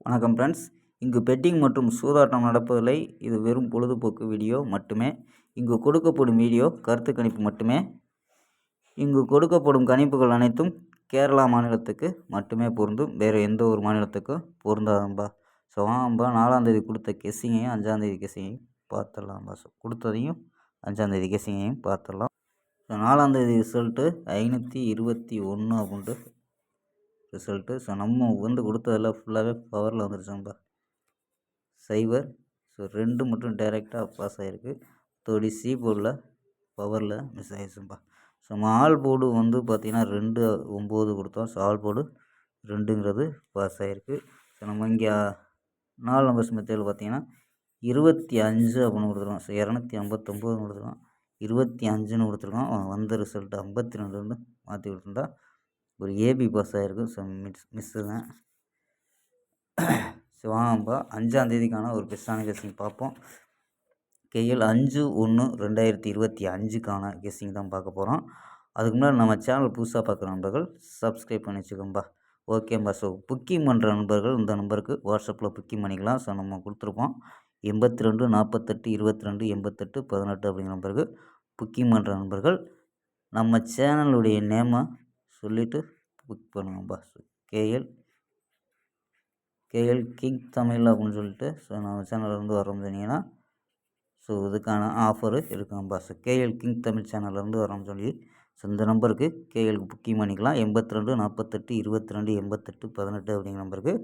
வணக்கம் ஃப்ரெண்ட்ஸ் இங்கு பெட்டிங் மற்றும் சூதாட்டம் நடப்பதில்லை. இது வெறும் பொழுதுபோக்கு வீடியோ மட்டுமே. இங்கு கொடுக்கப்படும் வீடியோ கருத்து கணிப்பு மட்டுமே. இங்கு கொடுக்கப்படும் கணிப்புகள் அனைத்தும் கேரளா மாநிலத்துக்கு மட்டுமே பொருந்தும். வேறு எந்த ஒரு மாநிலத்துக்கும் பொருந்தாதம்பா. ஸோ வாங்கம்பா நாலாந்தேதி கொடுத்த கெஸ்ஸிங்கையும் அஞ்சாந்தேதி கெஸ்ஸிங்கையும் பார்த்துடலாம்பா. ஸோ கொடுத்ததையும் அஞ்சாந்தேதி கெஸ்ஸிங்கையும் பார்த்துடலாம். ஸோ நாலாந்தேதி ரிசல்ட்டு ஐநூற்றி இருபத்தி ஒன்று அப்படின்ட்டு ரிசல்ட்டு ஸோ நம்ம வந்து கொடுத்ததெல்லாம் ஃபுல்லாகவே பவரில் வந்துருச்சோம்பா சைபர் ஸோ ரெண்டு மட்டும் டைரெக்டாக பாஸ் ஆகிருக்கு தோடி சி போர்டில் பவரில் மிஸ் ஆகிடுச்சும்பா ஸோ நம்ம ஆல் போர்டு வந்து பார்த்திங்கன்னா ரெண்டு ஒம்பது கொடுத்தோம். ஸோ ஆல் போர்டு ரெண்டுங்கிறது பாஸ் ஆகிருக்கு ஸோ நம்ம இங்கே நாலு நம்பர்ஸ் மெத்தேடில் பார்த்திங்கன்னா இருபத்தி அஞ்சு அப்படின்னு கொடுத்துருக்கோம் ஸோ இரநூத்தி ஐம்பத்தொம்போதுன்னு கொடுத்துருக்கோம் இருபத்தி அஞ்சுன்னு கொடுத்துருக்கோம் வந்த ரிசல்ட்டு ஐம்பத்தி ரெண்டுன்னு மாற்றி கொடுத்துருந்தா ஒரு ஏபி பாஸ் ஆகிருக்கும் ஸோ மிஸ் மிஸ்ஸு தான். ஸோ வாங்கப்பா அஞ்சாந்தேதிக்கான ஒரு பெஸ்ட்டான கெஸ்ஸிங் பார்ப்போம். கேஎல் அஞ்சு ஒன்று ரெண்டாயிரத்தி இருபத்தி அஞ்சுக்கான கெஸ்ஸிங் தான் பார்க்க போகிறோம் அதுக்கு முன்னாடி நம்ம சேனல் புதுசாக பார்க்குற நண்பர்கள் சப்ஸ்கிரைப் பண்ணி வச்சுக்கோம்பா. ஓகேம்பா ஸோ புக்கிங் பண்ணுற நண்பர்கள் இந்த நம்பருக்கு வாட்ஸ்அப்பில் புக்கிங் பண்ணிக்கலாம். ஸோ நம்ம கொடுத்துருப்போம். எண்பத்தி ரெண்டு நாற்பத்தெட்டு இருபத்தி ரெண்டு எண்பத்தெட்டு பதினெட்டு அப்படிங்கிற நம்பருக்கு புக்கிங் பண்ணுற நண்பர்கள் நம்ம சேனலுடைய நேமை சொல்லிவிட்டு புக் பண்ணுங்கள் bus KL KL king Tamil அப்படின்னு சொல்லிட்டு ஸோ நம்ம சேனல்லேருந்து வரோம் சொன்னீங்கன்னா ஸோ இதுக்கான ஆஃபரு இருக்குங்கப்பா ஸோ கேஎல் கிங் தமிழ் சேனல்லேருந்து வரோம்னு சொல்லி ஸோ இந்த நம்பருக்கு கேஎலுக்கு புக்கிங் பண்ணிக்கலாம் எண்பத்தி ரெண்டு நாற்பத்தெட்டு இருபத்தி ரெண்டு எண்பத்தெட்டு பதினெட்டு அப்படிங்கிற நம்பருக்கு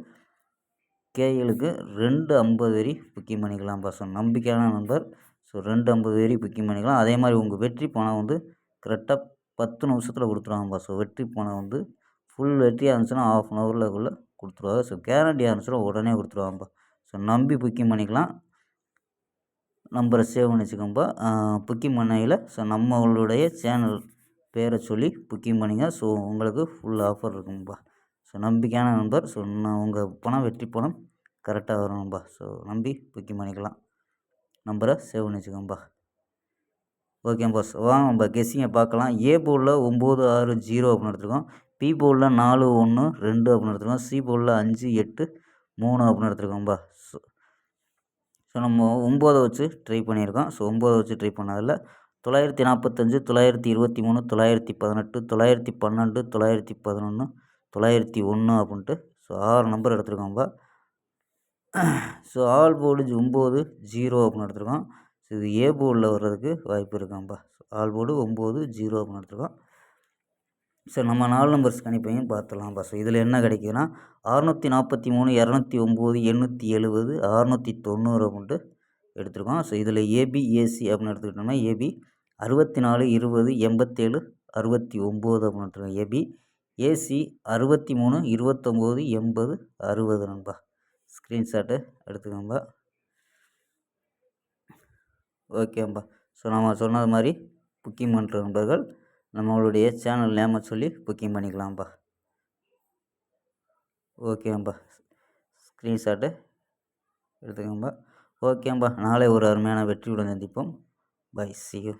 கேஎலுக்கு ரெண்டு ஐம்பது வரி புக்கிங் பண்ணிக்கலாம்ப்பா பஸ் நம்பிக்கையான நம்பர் ஸோ ரெண்டு ஐம்பது வரி புக்கிங் பண்ணிக்கலாம். அதே மாதிரி உங்கள் வெற்றி பணம் வந்து கரெக்டாக பத்து நிமிஷத்தில் கொடுத்துருவாங்கப்பா ஸோ வெற்றி பணம் வந்து ஃபுல் வெற்றியாக இருந்துச்சுன்னா ஆஃப் அன் ஹவரில் கொடுத்துருவாங்க ஸோ கேரண்டியாக இருந்துச்சுன்னா உடனே கொடுத்துருவாங்கப்பா ஸோ நம்பி புக்கிங் பண்ணிக்கலாம். நம்பரை சேவ் பண்ணி வச்சுக்கோங்கப்பா புக்கிங் பண்ணையில் ஸோ நம்மளுடைய சேனல் பேரை சொல்லி புக்கிங் பண்ணிங்க. ஸோ உங்களுக்கு ஃபுல் ஆஃபர் இருக்குங்கப்பா ஸோ நம்பிக்கையான நம்பர் ஸோ நான் உங்கள் பணம் வெற்றி பணம் கரெக்டாக வரணும்பா ஸோ நம்பி புக்கிங் பண்ணிக்கலாம். நம்பரை சேவ் பண்ணி வச்சுக்கோங்கப்பா ஓகே பாஸ் வா நம்ம கெஸ்ஸிங்கை பார்க்கலாம். ஏ போலில் ஒம்பது ஆறு ஜீரோ அப்படின்னு எடுத்துருக்கோம். பி போலில் நாலு ஒன்று ரெண்டு அப்படின்னு எடுத்துருக்கோம். சி போலில் அஞ்சு எட்டு மூணு அப்படின்னு எடுத்துருக்கோம்பா ஸோ ஸோ நம்ம ஒம்போதை வச்சு ட்ரை பண்ணியிருக்கோம். ஸோ ஒம்போதை வச்சு ட்ரை பண்ணதில் தொள்ளாயிரத்தி நாற்பத்தஞ்சு தொள்ளாயிரத்தி இருபத்தி மூணு தொள்ளாயிரத்தி பதினெட்டு தொள்ளாயிரத்தி பன்னெண்டு தொள்ளாயிரத்தி பதினொன்று தொள்ளாயிரத்தி ஒன்று அப்படின்ட்டு ஸோ ஆறு நம்பர் எடுத்துருக்கோம்பா ஸோ ஆல் போர்டு ஒம்பது ஜீரோ அப்படின்னு எடுத்துருக்கோம். இது ஏ போர்டில் வர்றதுக்கு வாய்ப்பு இருக்காம்பா. ஆல் போர்டு ஒம்பது ஜீரோ அப்படின்னு எடுத்துருக்கோம் ஸோ நம்ம நாலு நம்பர்ஸ் கணிப்பையும் பார்த்துலாம்ப்பா ஸோ இதில் என்ன கிடைக்குதுன்னா அறநூற்றி நாற்பத்தி மூணு இரநூத்தி ஒம்பது எண்ணூற்றி எழுபது அறநூற்றி தொண்ணூறு அப்படின்ட்டு எடுத்திருக்கோம் ஸோ இதில் ஏபி ஏசி அப்படின்னு எடுத்துக்கிட்டோம்னா ஏபி அறுபத்தி நாலு இருபது எண்பத்தேழு அறுபத்தி ஒம்பது அப்படின்னு எடுத்துருக்கோம் ஏபி ஏசி அறுபத்தி மூணு இருபத்தொம்போது எண்பது அறுபது நண்பா. ஸ்க்ரீன்ஷாட்டு எடுத்துக்கோம்பா. ஓகேம்பா. ஸோ நம்ம சொன்னது மாதிரி புக்கிங் பண்ணுற நண்பர்கள் நம்மளுடைய சேனல் நேமை சொல்லி புக்கிங் பண்ணிக்கலாம்ப்பா ஓகேம்பா. ஸ்க்ரீன்ஷாட்டு எடுத்துக்கோங்கப்பா. ஓகேம்பா. நாளை ஒரு அருமையான வெற்றியுடன் சந்திப்போம். பை. சி. யூ.